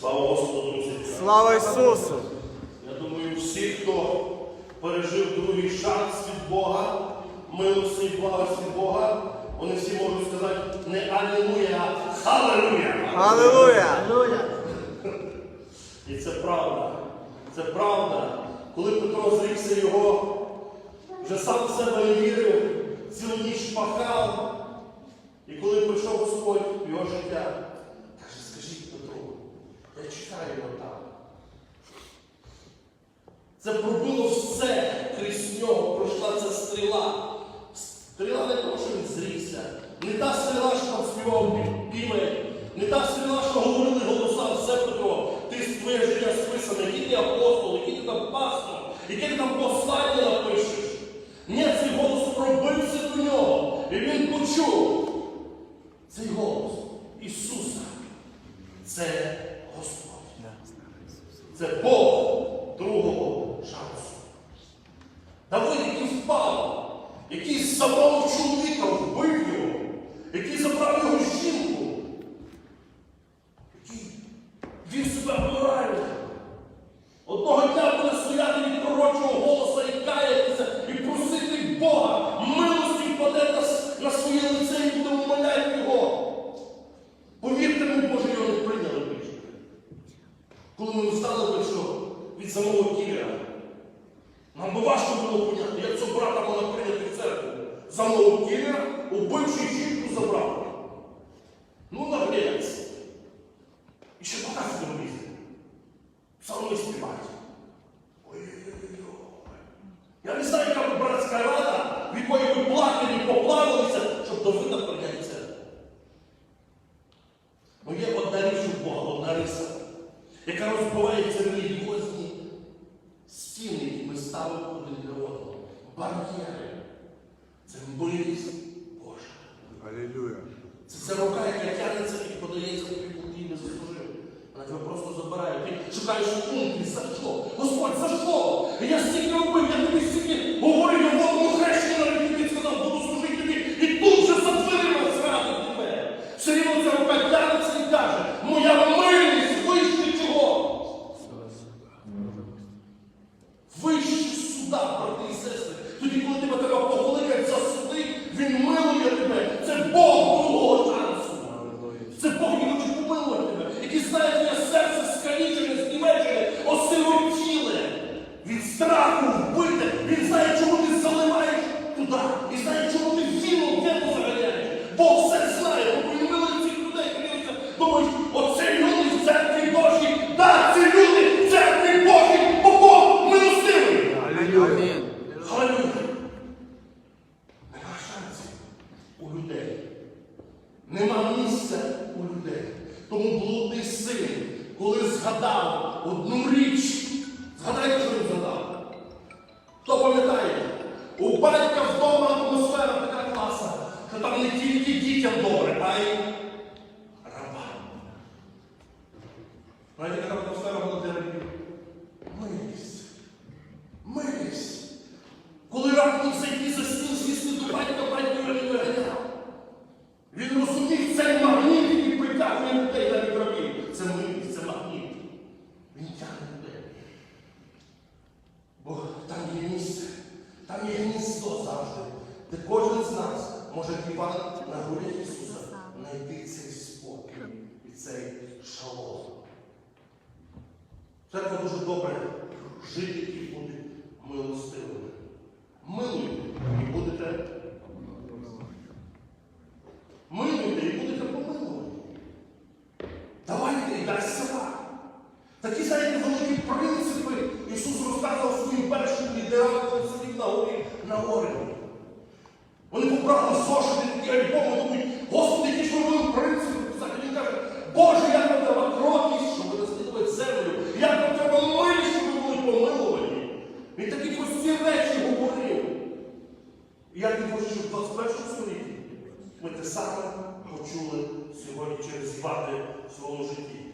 Слава Господу, друзі! Слава Ісусу! Я думаю, всі, хто пережив другий шанс від Бога, милості і благості Бога, вони всі можуть сказати не Алілуя, а Халилуя! Аллилуйя! І це правда. Це правда. Коли Петро зрікся його, вже сам в себе не вірив, цілу ніч пахав. І коли прийшов Господь в його життя, чекаю там. Це пробило все крізь нього, пройшла ця стріла. Стріла не тому, що він зрікся. Не та стріла, що там співав піве, не та стріла, що говорили голоса, все Петро. Ти твоє життя списане, який ти апостол, який ти там пастор, яке ти там послання напишеш. Ні, цей голос пробився до нього. І він почув. Цей голос Ісуса. Це Господь. Це Бог другого шансу. Давид, який впав, який забрав чоловіка, вбив його, який забрав його жінку, який він себе обирає. Одного дня буде стояти від пророчого голоса і каятися, і просити Бога, милості впаде на, с- на своє лице і буде умоляти його. Повірте мені, Боже, його не прийняли більше. Коли ми встали би, від самого кілера. Нам би важко було поняти, як цього брата можна прийняти в церкву. Самого кілера, убивши жінку забрав. Ну, наглець. І ще в телевізорі. Псалми співають. Я не знаю, яка братська рада, в якої плакали, поплавилися, щоб до вида прийняти церкву. Ну є одна річ у Бога, одна риса, яка розбивається релігіозні стіни, які ми ставимо один для одного. Бар'єри. Це милість Божа. Алілюя. Це це рука, яка тягнеться і подається тобі, куди ти не заслужив. Вона тебе просто забирає. Ти шукаєш пункти, за що? Господь, за що? Я стільки робив, я тобі стільки говорив, я в одному хрещенні навіть тобі сказав, буду служити тобі. І тут же за дверима зрадив тебе. Все рівно ця рука тягнеться і каже, моя милість вище чого? Вище суда, брати і сестри. Тоді, коли тебе треба покликати за суди, він милує тебе. Це Бог другого шансу. Це Бог який хоче помилувати тебе, який знає твоє серце скалічене, знімечене, осиротіле. Від страху вбите. Він знає, чому ти заливаєш туди. І знає, чому ти віну в небо заганяєш. Бог все знає, бо милує цих людей. Дивіться, Думають, оце люди в церкві Божій. Так, ці люди в церкві Божій, бо Бог милостивий. Аллилуйя! Галилуя! Нема шансів у людей. Нема місця у людей. Тому блудний син, коли згадав одну річ, згадайте, що він згадав. Хто пам'ятає? У батька вдома атмосфера така класна, що там не тільки дітям добре, а й рабам. Знаєте, яка атмосфера була для рабів? Милість. Милість. Коли раптом зайти за стіл з'їсти до батька, батько його не виганяв. Він розумів цей магніт, який притягує людей на рабів. Це милість, це магніт. Він тягне людей. Бо там є місце, гніздо завжди, де кожен з нас може хіба на горі Ісуса знайти цей спокій і цей шалом. Церква дуже добре жити і бути милостивими. писати, почули сьогодні через вади свого своєму житті.